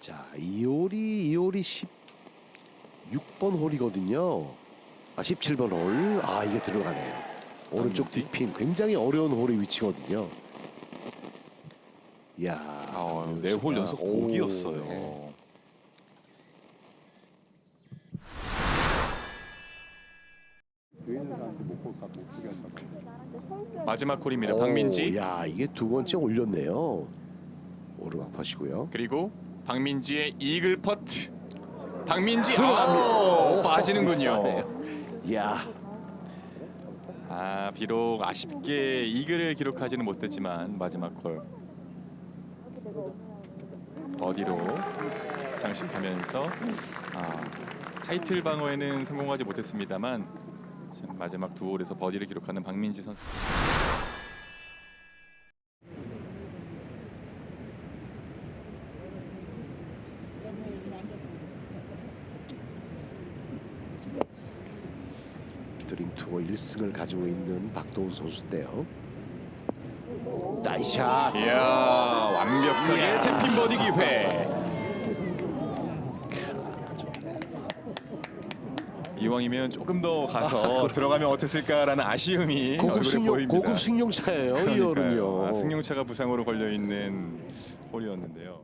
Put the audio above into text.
자, 이 홀이 이 홀이 16번 홀이거든요. 아, 17번 홀. 아, 이게 들어가네요. 오른쪽 맞지? 뒷핀 굉장히 어려운 홀의 위치거든요. 야, 아, 네홀 연속 오, 보기였어요. 네. 마지막 홀입니다. 오, 박민지 야, 이게 두 번째 올렸네요. 오르막 퍼시고요. 그리고 박민지의 이글 퍼트. 박민지. 아, 오, 빠지는군요. 야, 아 비록 아쉽게 이글을 기록하지는 못했지만 마지막 홀 어디로 장식하면서 아, 타이틀 방어에는 성공하지 못했습니다만 마지막 두 홀에서 버디를 기록하는 박민지 선수. 드림 투어 1승을 가지고 있는 박도훈 선수인데요. 나이샷. 이야 완벽하게. 태핀 버디 기회. 이왕이면 조금 더 가서 들어가면 어땠을까라는 아쉬움이 고급 얼굴에 승용 보입니다. 고급 승용차예요 이 그러니까요. 홀은요. 아, 승용차가 부상으로 걸려 있는 홀이었는데요.